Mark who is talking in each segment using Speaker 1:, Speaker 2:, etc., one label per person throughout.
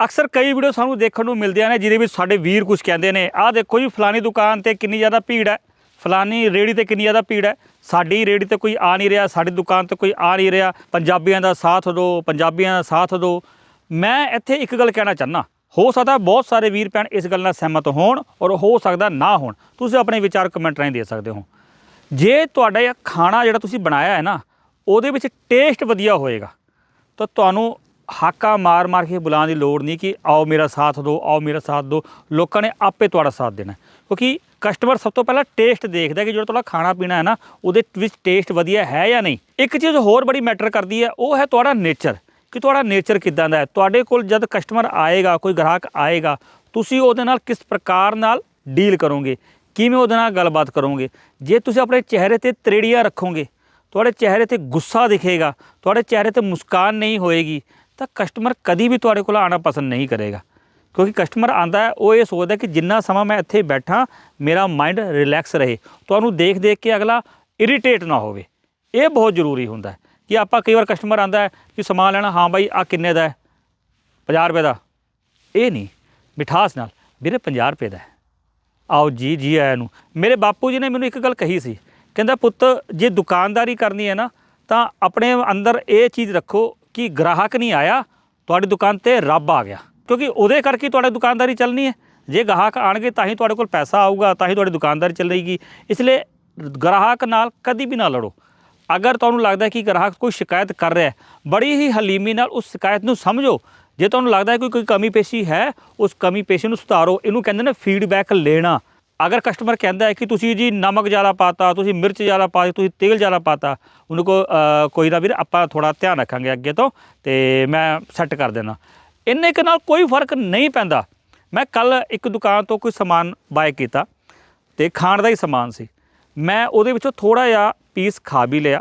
Speaker 1: ਅਕਸਰ ਕਈ ਵੀਡੀਓ ਸਾਨੂੰ ਦੇਖਣ ਨੂੰ ਮਿਲਦੀਆਂ ਨੇ ਜਿਹਦੇ ਵਿੱਚ ਸਾਡੇ ਵੀਰ ਕੁਝ ਕਹਿੰਦੇ ਨੇ, ਆਹ ਦੇਖੋ ਜੀ ਫਲਾਨੀ ਦੁਕਾਨ ਤੇ ਕਿੰਨੀ ਜ਼ਿਆਦਾ ਭੀੜ ਹੈ। ਫਲਾਨੀ ਰੇੜੀ ਤੇ ਕਿੰਨੀ ਜ਼ਿਆਦਾ ਭੀੜ ਹੈ। ਸਾਡੀ ਰੇੜੀ ਤੇ ਕੋਈ ਆ ਨਹੀਂ ਰਿਹਾ, ਸਾਡੀ ਦੁਕਾਨ ਤੇ ਕੋਈ ਆ ਨਹੀਂ ਰਿਹਾ। ਪੰਜਾਬੀਆਂ ਦਾ ਸਾਥ ਦਿਓ, ਪੰਜਾਬੀਆਂ ਦਾ ਸਾਥ ਦਿਓ। ਮੈਂ ਇੱਥੇ ਇੱਕ ਗੱਲ ਕਹਿਣਾ ਚਾਹਨਾ ਹੋ ਸਕਦਾ ਬਹੁਤ ਸਾਰੇ ਵੀਰ ਭੈਣ ਇਸ ਗੱਲ ਨਾਲ ਸਹਿਮਤ ਹੋਣ ਔਰ ਹੋ ਸਕਦਾ ਨਾ ਹੋਣ। ਤੁਸੀਂ ਆਪਣੇ ਵਿਚਾਰ ਕਮੈਂਟ ਰਾਹੀਂ ਦੇ ਸਕਦੇ ਹੋ। ਜੇ ਤੁਹਾਡਾ ਇਹ ਖਾਣਾ ਜਿਹੜਾ ਤੁਸੀਂ ਬਣਾਇਆ ਹੈ ਨਾ, ਉਹਦੇ ਵਿੱਚ ਟੇਸਟ ਵਧੀਆ ਹੋਏਗਾ, ਤਾਂ ਤੁਹਾਨੂੰ ਹਾਕਾ ਮਾਰ ਮਾਰ ਕੇ ਬੁਲਾਉਣ ਦੀ ਲੋੜ ਨਹੀਂ ਕਿ ਆਓ ਮੇਰਾ ਸਾਥ ਦਿਓ, ਆਓ ਮੇਰਾ ਸਾਥ ਦਿਓ। ਲੋਕਾਂ ਨੇ ਆਪੇ ਤੁਹਾਡਾ ਸਾਥ ਦੇਣਾ ਕਿਉਂਕਿ ਕਸਟਮਰ ਸਭ ਤੋਂ ਪਹਿਲਾਂ ਟੇਸਟ ਦੇਖਦਾ ਕਿ ਜਿਹੜਾ ਤੁਹਾਡਾ ਖਾਣਾ ਪੀਣਾ ਹੈ ਨਾ, ਉਹਦੇ ਵਿੱਚ ਟੇਸਟ ਵਧੀਆ ਹੈ ਜਾਂ ਨਹੀਂ। ਇੱਕ ਚੀਜ਼ ਹੋਰ ਬੜੀ ਮੈਟਰ ਕਰਦੀ ਹੈ, ਉਹ ਹੈ ਤੁਹਾਡਾ ਨੇਚਰ ਕਿ ਤੁਹਾਡਾ ਨੇਚਰ ਕਿਦਾਂ ਦਾ ਹੈ? ਤੁਹਾਡੇ ਕੋਲ ਜਦ ਕਸਟਮਰ ਆਏਗਾ, ਕੋਈ ਗ੍ਰਾਹਕ ਆਏਗਾ, ਤੁਸੀਂ ਉਹਦੇ ਨਾਲ ਕਿਸ ਪ੍ਰਕਾਰ ਨਾਲ ਡੀਲ ਕਰੋਗੇ? ਕਿਵੇਂ ਉਹਦੇ ਨਾਲ ਗੱਲਬਾਤ ਕਰੋਗੇ? ਜੇ ਤੁਸੀਂ ਆਪਣੇ ਚਿਹਰੇ ਤੇ ਤਰੇੜੀਆਂ ਰੱਖੋਗੇ, ਤੁਹਾਡੇ ਚਿਹਰੇ ਤੇ ਗੁੱਸਾ ਦਿਖੇਗਾ, ਤੁਹਾਡੇ ਚਿਹਰੇ ਤੇ ਮੁਸਕਾਨ ਨਹੀਂ ਹੋਏਗੀ ਤਾਂ ਕਸਟਮਰ ਕਦੀ ਵੀ ਤੁਹਾਡੇ ਕੋਲ ਆਉਣਾ ਪਸੰਦ ਨਹੀਂ ਕਰੇਗਾ। ਕਿਉਂਕਿ ਕਸਟਮਰ ਆਂਦਾ ਹੈ, ਉਹ ਇਹ ਸੋਚਦਾ ਕਿ ਜਿੰਨਾ ਸਮਾਂ ਮੈਂ ਇੱਥੇ ਬੈਠਾ, ਮੇਰਾ ਮਾਈਂਡ ਰਿਲੈਕਸ ਰਹੇ। ਤੁਹਾਨੂੰ ਦੇਖ ਦੇਖ ਕੇ ਅਗਲਾ ਇਰੀਟੇਟ ਨਾ ਹੋਵੇ। ਇਹ ਬਹੁਤ ਜ਼ਰੂਰੀ ਹੁੰਦਾ ਹੈ ਕਿ ਆਪਾਂ ਕਈ ਵਾਰ ਕਸਟਮਰ ਆਂਦਾ ਹੈ ਕਿ ਸਮਾਨ ਲੈਣਾ, ਹਾਂ ਬਾਈ ਆ ਕਿੰਨੇ ਦਾ ਹੈ? 50 ਰੁਪਏ ਦਾ। ਇਹ ਨਹੀਂ। ਮਿਠਾਸ ਨਾਲ, ਵੀਰੇ 50 ਰੁਪਏ ਦਾ ਆਓ ਜੀ ਜੀ ਆਇਆਂ ਨੂੰ। ਮੇਰੇ ਬਾਪੂ ਜੀ ਨੇ ਮੈਨੂੰ ਇੱਕ ਗੱਲ ਕਹੀ ਸੀ। ਕਹਿੰਦਾ, ਪੁੱਤ, ਜੇ ਦੁਕਾਨਦਾਰੀ ਕਰਨੀ ਹੈ ਨਾ, ਤਾਂ ਆਪਣੇ ਅੰਦਰ ਇਹ ਚੀਜ਼ ਰੱਖੋ ਕਿ ਗ੍ਰਾਹਕ ਨਹੀਂ ਆਇਆ, ਤੁਹਾਡੀ ਦੁਕਾਨ ਤੇ ਰੱਬ ਆ ਗਿਆ। ਕਿਉਂਕਿ ਉਹਦੇ ਕਰਕੇ ਤੁਹਾਡੀ ਦੁਕਾਨਦਾਰੀ ਚੱਲਣੀ ਹੈ। ਜੇ ਗਾਹਕ ਆਣਗੇ ਤਾਂ ਹੀ ਤੁਹਾਡੇ ਕੋਲ ਪੈਸਾ ਆਊਗਾ, ਤਾਂ ਹੀ ਤੁਹਾਡੀ ਦੁਕਾਨਦਾਰੀ ਚੱਲੇਗੀ। ਇਸ ਲਈ ਗ੍ਰਾਹਕ ਨਾਲ ਕਦੀ ਵੀ ਨਾ ਲੜੋ। ਅਗਰ ਤੁਹਾਨੂੰ ਲੱਗਦਾ ਕਿ ਗ੍ਰਾਹਕ ਕੋਈ ਸ਼ਿਕਾਇਤ ਕਰ ਰਿਹਾ ਹੈ, ਬੜੀ ਹੀ ਹਲੀਮੀ ਨਾਲ ਉਸ ਸ਼ਿਕਾਇਤ ਨੂੰ ਸਮਝੋ। ਜੇ ਤੁਹਾਨੂੰ ਲੱਗਦਾ ਹੈ ਕਿ ਕੋਈ ਕਮੀ ਪੇਸ਼ੀ ਹੈ, ਉਸ ਕਮੀ ਪੇਸ਼ੀ ਨੂੰ ਸੁਧਾਰੋ। ਇਹਨੂੰ ਕਹਿੰਦੇ ਨੇ ਫੀਡਬੈਕ ਲੈਣਾ। ਅਗਰ ਕਸਟਮਰ ਕਹਿੰਦਾ ਹੈ ਕਿ ਤੁਸੀਂ ਜੀ ਨਮਕ ਜ਼ਿਆਦਾ ਪਾਤਾ ਤੁਸੀਂ ਮਿਰਚ ਜ਼ਿਆਦਾ ਪਾਈ ਤੁਸੀਂ ਤੇਲ ਜ਼ਿਆਦਾ ਪਾਤਾ ਉਹਨੂੰ ਕੋ ਅ, ਕੋਈ ਨਾ ਵੀਰ ਆਪਾਂ ਥੋੜਾ ਧਿਆਨ ਰੱਖਾਂਗੇ ਅੱਗੇ ਤੋਂ ਤੇ ਮੈਂ ਸੈੱਟ ਕਰ ਦੇਣਾ ਇੰਨੇ ਕੁ ਨਾਲ ਕੋਈ ਫ਼ਰਕ ਨਹੀਂ ਪੈਂਦਾ। ਮੈਂ ਕੱਲ ਇੱਕ ਦੁਕਾਨ ਤੋਂ ਕੋਈ ਸਮਾਨ ਬਾਏ ਕੀਤਾ ਤੇ ਖਾਣ ਦਾ ਹੀ ਸਮਾਨ ਸੀ। ਮੈਂ ਉਹਦੇ ਵਿੱਚੋਂ ਥੋੜਾ ਜਿਹਾ ਪੀਸ ਖਾ ਵੀ ਲਿਆ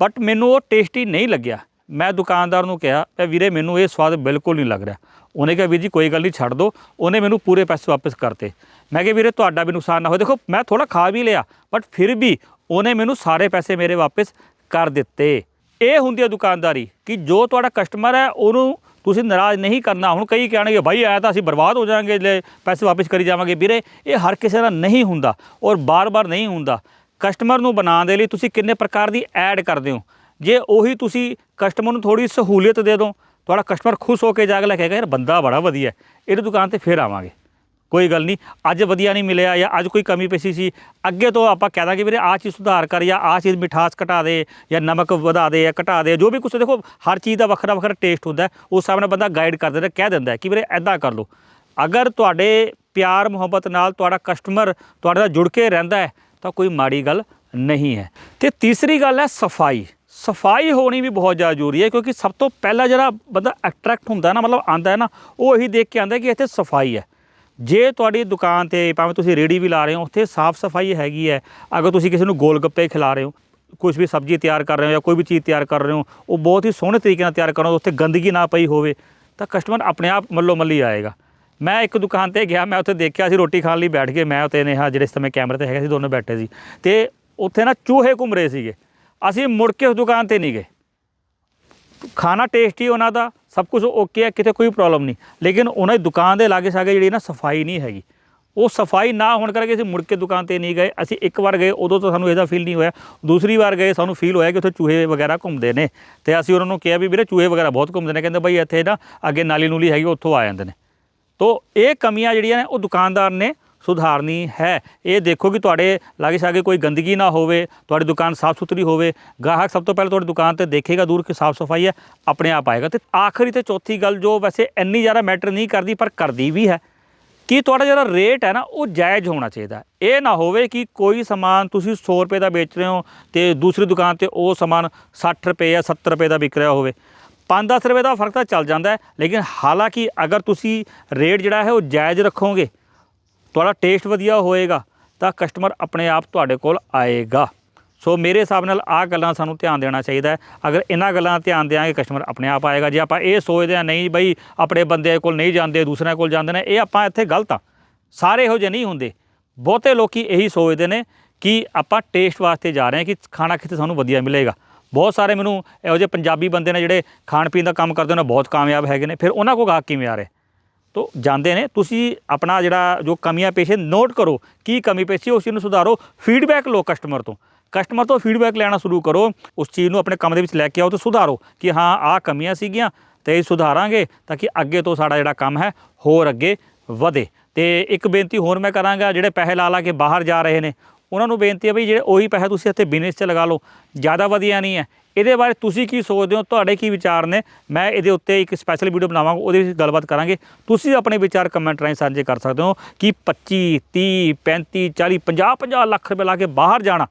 Speaker 1: ਬਟ ਮੈਨੂੰ ਉਹ ਟੇਸਟੀ ਨਹੀਂ ਲੱਗਿਆ। ਮੈਂ ਦੁਕਾਨਦਾਰ ਨੂੰ ਕਿਹਾ, "ਇਹ ਵੀਰੇ ਮੈਨੂੰ ਇਹ ਸਵਾਦ ਬਿਲਕੁਲ ਨਹੀਂ ਲੱਗ ਰਿਹਾ। ਉਹਨੇ ਕਿਹਾ, ਵੀਰ ਜੀ, ਕੋਈ ਗੱਲ ਨਹੀਂ, ਛੱਡ ਦਿਓ ਉਹਨੇ ਮੈਨੂੰ ਪੂਰੇ ਪੈਸੇ ਵਾਪਸ ਕਰਤੇ। ਮੈਂ ਕਿਹਾ, ਵੀਰੇ, ਤੁਹਾਡਾ ਵੀ ਨੁਕਸਾਨ ਨਾ ਹੋਵੇ ਦੇਖੋ, ਮੈਂ ਥੋੜਾ ਖਾ ਵੀ ਲਿਆ ਬਟ ਫਿਰ ਵੀ ਉਹਨੇ ਮੈਨੂੰ ਸਾਰੇ ਪੈਸੇ ਮੇਰੇ ਵਾਪਸ ਕਰ ਦਿੱਤੇ। ਇਹ ਹੁੰਦੀ ਹੈ ਦੁਕਾਨਦਾਰੀ ਕਿ ਜੋ ਤੁਹਾਡਾ ਕਸਟਮਰ ਹੈ, ਉਹਨੂੰ ਤੁਸੀਂ ਨਾਰਾਜ਼ ਨਹੀਂ ਕਰਨਾ। ਹੁਣ ਕਈ ਕਹਿਣਗੇ, ਭਾਈ ਆਇਆ ਤਾਂ ਅਸੀਂ ਬਰਬਾਦ ਹੋ ਜਾਵਾਂਗੇ, ਲੈ ਪੈਸੇ ਵਾਪਸ ਕਰੀ ਜਾਵਾਂਗੇ। ਵੀਰੇ, ਇਹ ਹਰ ਕਿਸੇ ਦਾ ਨਹੀਂ ਹੁੰਦਾ ਔਰ ਬਾਰ-ਬਾਰ ਨਹੀਂ ਹੁੰਦਾ। ਕਸਟਮਰ ਨੂੰ ਬਣਾਉਣ ਦੇ ਲਈ ਤੁਸੀਂ ਕਿੰਨੇ ਪ੍ਰਕਾਰ ਦੀ ਐਡ ਕਰਦੇ ਹੋ? ਜੇ ਉਹੀ ਤੁਸੀਂ ਕਸਟਮਰ ਨੂੰ ਥੋੜੀ ਸਹੂਲੀਅਤ ਦੇ ਦਿਓ, ਤੁਹਾਡਾ ਕਸਟਮਰ ਖੁਸ਼ ਹੋ ਕੇ ਜਾ ਕੇ ਲੈ ਕੇ ਯਾਰ ਬੰਦਾ ਬੜਾ ਵਧੀਆ ਇਹਦੀ ਦੁਕਾਨ ਤੇ ਫੇਰ ਆਵਾਂਗੇ। ਕੋਈ ਗੱਲ ਨਹੀਂ, ਅੱਜ ਵਧੀਆ ਨਹੀਂ ਮਿਲਿਆ ਜਾਂ ਅੱਜ ਕੋਈ ਕਮੀ ਪੇਸ਼ੀ ਸੀ, ਅੱਗੇ ਤੋਂ ਆਪਾਂ ਕਹਿ ਦਾਂਗੇ ਵੀਰੇ, ਆਹ ਚੀਜ਼ ਸੁਧਾਰ ਕਰ ਜਾਂ ਆਹ ਚੀਜ਼ ਮਿਠਾਸ ਘਟਾ ਦੇ ਜਾਂ ਨਮਕ ਵਧਾ ਦੇ ਜਾਂ ਘਟਾ ਦੇ, ਜੋ ਵੀ ਕੁਛ, ਦੇਖੋ, ਹਰ ਚੀਜ਼ ਦਾ ਵੱਖਰਾ ਵੱਖਰਾ ਟੇਸਟ ਹੁੰਦਾ ਉਸ ਹਿਸਾਬ ਨਾਲ ਬੰਦਾ ਗਾਈਡ ਕਰ ਦਿੰਦਾ, ਕਹਿ ਦਿੰਦਾ ਕਿ ਵੀਰੇ ਐਦਾਂ ਕਰ ਲਓ। ਅਗਰ ਤੁਹਾਡੇ ਪਿਆਰ ਮੁਹੱਬਤ ਨਾਲ ਤੁਹਾਡਾ ਕਸਟਮਰ ਤੁਹਾਡੇ ਨਾਲ ਜੁੜ ਕੇ ਰਹਿੰਦਾ ਹੈ, ਤਾਂ ਕੋਈ ਮਾੜੀ ਗੱਲ ਨਹੀਂ ਹੈ। ਤੇ ਤੀਸਰੀ ਗੱਲ ਹੈ ਸਫ਼ਾਈ। ਸਫ਼ਾਈ ਹੋਣੀ ਵੀ ਬਹੁਤ ਜ਼ਿਆਦਾ ਜ਼ਰੂਰੀ ਹੈ, ਕਿਉਂਕਿ ਸਭ ਤੋਂ ਪਹਿਲਾਂ ਜਿਹੜਾ ਬੰਦਾ ਅਟਰੈਕਟ ਹੁੰਦਾ ਨਾ, ਮਤਲਬ ਆਂਦਾ ਹੈ ਨਾ, ਉਹ ਇਹੀ ਦੇਖ ਕੇ ਆਂਦਾ ਕਿ ਇੱਥੇ ਸਫ਼ਾਈ ਹੈ। ਜੇ ਤੁਹਾਡੀ ਦੁਕਾਨ ਤੇ ਭਾਵੇਂ ਤੁਸੀਂ ਰੇੜੀ ਵੀ ਲਾ ਰਹੇ ਹੋ, ਉੱਥੇ ਸਾਫ਼ ਸਫ਼ਾਈ ਹੈਗੀ ਹੈ, ਅਗਰ ਤੁਸੀਂ ਕਿਸੇ ਨੂੰ ਗੋਲ ਗੱਪੇ ਖਿਲਾ ਰਹੇ ਹੋ ਕੁਝ ਵੀ ਸਬਜ਼ੀ ਤਿਆਰ ਕਰ ਰਹੇ ਹੋ ਜਾਂ ਕੋਈ ਵੀ ਚੀਜ਼ ਤਿਆਰ ਕਰ ਰਹੇ ਹੋ, ਉਹ ਬਹੁਤ ਹੀ ਸੋਹਣੇ ਤਰੀਕੇ ਨਾਲ ਤਿਆਰ ਕਰੋ, ਉੱਥੇ ਗੰਦਗੀ ਨਾ ਪਈ ਹੋਵੇ, ਤਾਂ ਕਸਟਮਰ ਆਪਣੇ ਆਪ ਮੱਲੋ ਮੱਲੀ ਆਏਗਾ। ਮੈਂ ਇੱਕ ਦੁਕਾਨ ਤੇ ਗਿਆ, ਮੈਂ ਉੱਥੇ ਦੇਖਿਆ ਸੀ ਰੋਟੀ ਖਾਣ ਲਈ ਬੈਠ ਕੇ, ਮੈਂ ਉੱਤੇ ਨੇਹਾ ਜਿਹੜੇ ਸਮੇਂ ਕੈਮਰੇ ਤੇ ਹੈਗੇ ਸੀ, ਦੋਨੋਂ ਬੈਠੇ ਸੀ। ਤੇ ਉੱਥੇ ਨਾ ਚੂਹੇ ਘੁੰਮ ਰਹੇ ਸੀਗੇ। ਅਸੀਂ ਮੁੜ ਕੇ ਉਸ ਦੁਕਾਨ ਤੇ ਨਹੀਂ ਗਏ। ਖਾਣਾ ਟੇਸਟੀ ਉਹਨਾਂ ਦਾ, ਸਭ ਕੁਝ ਓਕੇ ਹੈ, ਕਿਤੇ ਕੋਈ ਪ੍ਰੋਬਲਮ ਨਹੀਂ। ਲੇਕਿਨ ਉਹਨਾਂ ਦੀ ਦੁਕਾਨ ਦੇ ਲਾਗੇ ਸਾਗੇ ਜਿਹੜੀ ਨਾ ਸਫ਼ਾਈ ਨਹੀਂ ਹੈਗੀ। ਉਹ ਸਫ਼ਾਈ ਨਾ ਹੋਣ ਕਰਕੇ ਅਸੀਂ ਮੁੜ ਕੇ ਦੁਕਾਨ ਤੇ ਨਹੀਂ ਗਏ। ਅਸੀਂ ਇੱਕ ਵਾਰ ਗਏ, ਉਦੋਂ ਤਾਂ ਸਾਨੂੰ ਇਹਦਾ ਫੀਲ ਨਹੀਂ ਹੋਇਆ। ਦੂਸਰੀ ਵਾਰ ਗਏ, ਸਾਨੂੰ ਫੀਲ ਹੋਇਆ ਕਿ ਉੱਥੇ ਚੂਹੇ ਵਗੈਰਾ ਘੁੰਮਦੇ ਨੇ। ਤੇ ਅਸੀਂ ਉਹਨਾਂ ਨੂੰ ਕਿਹਾ ਵੀ ਵੀਰੇ ਚੂਹੇ ਵਗੈਰਾ ਬਹੁਤ ਘੁੰਮਦੇ ਨੇ। ਕਹਿੰਦੇ ਬਈ ਇੱਥੇ ਨਾ ਅੱਗੇ ਨਾਲੀ ਨੂਲੀ ਹੈਗੀ, ਉੱਥੋਂ ਆ ਜਾਂਦੇ ਨੇ। ਤੋ ਇਹ ਕਮੀਆਂ ਜਿਹੜੀਆਂ ਨੇ, ਉਹ ਦੁਕਾਨਦਾਰ ਨੇ ਸੁਧਾਰਨੀ ਹੈ। ਇਹ ਦੇਖੋ ਕਿ ਤੁਹਾਡੇ ਲਾਗੇ ਛਾਗੇ ਕੋਈ ਗੰਦਗੀ ਨਾ ਹੋਵੇ, ਤੁਹਾਡੀ ਦੁਕਾਨ ਸਾਫ਼ ਸੁਥਰੀ ਹੋਵੇ। ਗਾਹਕ ਸਭ ਤੋਂ ਪਹਿਲਾਂ ਤੁਹਾਡੀ ਦੁਕਾਨ ਤੇ ਦੇਖੇਗਾ, ਦੂਰ ਕਿ ਸਾਫ਼ ਸਫ਼ਾਈ ਹੈ, ਆਪਣੇ ਆਪ ਆਏਗਾ। ਤੇ ਆਖਰੀ ਤੇ ਚੌਥੀ ਗੱਲ ਜੋ ਵੈਸੇ ਇੰਨੀ ਜ਼ਿਆਦਾ ਮੈਟਰ ਨਹੀਂ ਕਰਦੀ, ਪਰ ਕਰਦੀ ਵੀ ਹੈ, ਕਿ ਤੁਹਾਡਾ ਜਿਹੜਾ ਰੇਟ ਹੈ ਨਾ, ਉਹ ਜਾਇਜ਼ ਹੋਣਾ ਚਾਹੀਦਾ। ਇਹ ਨਾ ਹੋਵੇ ਕਿ ਕੋਈ ਸਮਾਨ ਤੁਸੀਂ 100 ਰੁਪਏ ਦਾ ਵੇਚ ਰਹੇ ਹੋ ਤੇ ਦੂਸਰੀ ਦੁਕਾਨ ਤੇ ਉਹ ਸਮਾਨ 60 ਰੁਪਏ ਜਾਂ 70 ਰੁਪਏ ਦਾ ਵਿਕ ਰਿਹਾ ਹੋਵੇ। 5-10 ਰੁਪਏ ਦਾ ਫ਼ਰਕ ਤਾਂ ਚੱਲ ਜਾਂਦਾ ਹੈ, ਲੇਕਿਨ ਹਾਲਾਂਕਿ ਅਗਰ ਤੁਸੀਂ ਰੇਟ ਜਿਹੜਾ ਹੈ ਉਹ ਜਾਇਜ਼ ਰੱਖੋਗੇ ਤੁਹਾਡਾ ਟੇਸਟ ਵਧੀਆ ਹੋਏਗਾ, ਤਾਂ ਕਸਟਮਰ ਆਪਣੇ ਆਪ ਤੁਹਾਡੇ ਕੋਲ ਆਏਗਾ। ਸੋ ਮੇਰੇ ਹਿਸਾਬ ਨਾਲ ਆਹ ਗੱਲਾਂ ਸਾਨੂੰ ਧਿਆਨ ਦੇਣਾ ਚਾਹੀਦਾ ਹੈ। ਅਗਰ ਇਹਨਾਂ ਗੱਲਾਂ ਦਾ ਧਿਆਨ ਦਿਆਂਗੇ ਕਸਟਮਰ ਆਪਣੇ ਆਪ ਆਏਗਾ। ਜੇ ਆਪਾਂ ਇਹ ਸੋਚਦੇ ਹਾਂ, ਨਹੀਂ ਬਈ, ਆਪਣੇ ਬੰਦੇ ਕੋਲ ਨਹੀਂ ਜਾਂਦੇ, ਦੂਸਰਿਆਂ ਕੋਲ ਜਾਂਦੇ ਨੇ, ਇਹ ਆਪਾਂ ਇੱਥੇ ਗਲਤ ਆ ਸਾਰੇ ਇਹੋ ਜਿਹੇ ਨਹੀਂ ਹੁੰਦੇ। ਬਹੁਤੇ ਲੋਕੀ ਇਹੀ ਸੋਚਦੇ ਨੇ ਕਿ ਆਪਾਂ ਟੇਸਟ ਵਾਸਤੇ ਜਾ ਰਹੇ ਹਾਂ ਕਿ ਖਾਣਾ ਕਿਤੇ ਸਾਨੂੰ ਵਧੀਆ ਮਿਲੇਗਾ। ਬਹੁਤ ਸਾਰੇ ਮੈਨੂੰ ਇਹੋ ਜਿਹੇ ਪੰਜਾਬੀ ਬੰਦੇ ਨੇ ਜਿਹੜੇ ਖਾਣ ਪੀਣ ਦਾ ਕੰਮ ਕਰਦੇ ਨੇ ਬਹੁਤ ਕਾਮਯਾਬ ਹੈਗੇ ਨੇ। ਫਿਰ ਉਹਨਾਂ ਕੋਲ ਗਾਹਕ ਕਿਵੇਂ ਆ ਰਹੇ? ਤੋਂ ਜਾਂਦੇ ਨੇ। ਤੁਸੀਂ ਆਪਣਾ ਜਿਹੜਾ ਜੋ ਕਮੀਆਂ ਪੇਸ਼ੇ ਨੋਟ ਕਰੋ, ਕੀ ਕਮੀ ਪੇਸ਼ੀ, ਉਸ ਚੀਜ਼ ਨੂੰ ਸੁਧਾਰੋ ਫੀਡਬੈਕ ਲਓ ਕਸਟਮਰ ਤੋਂ। ਕਸਟਮਰ ਤੋਂ ਫੀਡਬੈਕ ਲੈਣਾ ਸ਼ੁਰੂ ਕਰੋ, ਉਸ ਚੀਜ਼ ਨੂੰ ਆਪਣੇ ਕੰਮ ਦੇ ਵਿੱਚ ਲੈ ਕੇ ਆਓ ਤੇ ਸੁਧਾਰੋ ਕਿ ਹਾਂ ਆਹ ਕਮੀਆਂ ਸੀਗੀਆਂ ਤੇ ਇਹ ਸੁਧਾਰਾਂਗੇ ਤਾਂ ਕਿ ਅੱਗੇ ਤੋਂ ਸਾਡਾ ਜਿਹੜਾ ਕੰਮ ਹੈ ਹੋਰ ਅੱਗੇ ਵਧੇ। ਤੇ ਇੱਕ ਬੇਨਤੀ ਹੋਰ ਮੈਂ ਕਰਾਂਗਾ, ਜਿਹੜੇ ਪੈਸੇ ਲਾ ਲਾ ਕੇ ਬਾਹਰ ਜਾ ਰਹੇ ਨੇ ਉਹਨਾਂ ਨੂੰ ਬੇਨਤੀ ਹੈ ਵੀ ਜਿਹੜੇ ਉਹੀ ਪੈਸਾ ਤੁਸੀਂ ਇੱਥੇ ਬਿਜ਼ਨਸ 'ਚ ਲਗਾ ਲਓ, ਜ਼ਿਆਦਾ ਵਧੀਆ ਨਹੀਂ ਹੈ। ਇਹਦੇ ਬਾਰੇ ਤੁਸੀਂ ਕੀ ਸੋਚਦੇ ਹੋ? ਤੁਹਾਡੇ ਕੀ ਵਿਚਾਰ ਨੇ? ਮੈਂ ਇਹਦੇ ਉੱਤੇ ਇੱਕ ਸਪੈਸ਼ਲ ਵੀਡੀਓ ਬਣਾਵਾਂਗਾ, ਉਹਦੇ ਵਿੱਚ ਗੱਲਬਾਤ ਕਰਾਂਗੇ। ਤੁਸੀਂ ਆਪਣੇ ਵਿਚਾਰ ਕਮੈਂਟ ਰਾਹੀਂ ਸਾਂਝੇ ਕਰ ਸਕਦੇ ਹੋ ਕਿ 25 30 35 40 50 50 ਲੱਖ ਰੁਪਏ ਲਾ ਕੇ ਬਾਹਰ ਜਾਣਾ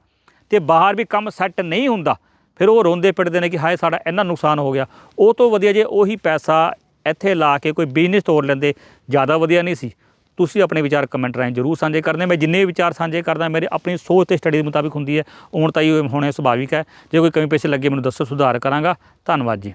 Speaker 1: ਤੇ ਬਾਹਰ ਵੀ ਕੰਮ ਸੈੱਟ ਨਹੀਂ ਹੁੰਦਾ। ਫਿਰ ਉਹ ਰੋਂਦੇ ਪਿੱਟਦੇ ਨੇ ਕਿ ਹਾਏ ਸਾਡਾ ਇੰਨਾ ਨੁਕਸਾਨ ਹੋ ਗਿਆ। ਉਹ ਤੋਂ ਵਧੀਆ ਜੇ ਉਹੀ ਪੈਸਾ ਇੱਥੇ ਲਾ ਕੇ ਕੋਈ ਬਿਜ਼ਨਸ ਤੋੜ ਲੈਂਦੇ, ਜ਼ਿਆਦਾ ਵਧੀਆ ਨਹੀਂ ਸੀ। ਤੁਸੀਂ ਆਪਣੇ ਵਿਚਾਰ ਕਮੈਂਟ ਰਾਹੀਂ ਜਰੂਰ ਸਾਂਝੇ ਕਰਦੇ ਮੈਂ ਜਿੰਨੇ ਵੀ ਵਿਚਾਰ ਸਾਂਝੇ ਕਰਦਾ, ਮੇਰੇ ਆਪਣੀ ਸੋਚ ਤੇ ਸਟੱਡੀ ਦੇ ਮੁਤਾਬਿਕ ਹੁੰਦੀ ਹੈ। ਹੁਣ ਤਾਂ ਹੀ ਹੋਣੇ ਸੁਭਾਵਿਕ ਹੈ। ਜੇ ਕੋਈ ਕਮੀ ਪੇਸ਼ੀ ਲੱਗੇ, ਮੈਨੂੰ ਦੱਸੋ, ਸੁਧਾਰ ਕਰਾਂਗਾ। ਧੰਨਵਾਦ ਜੀ।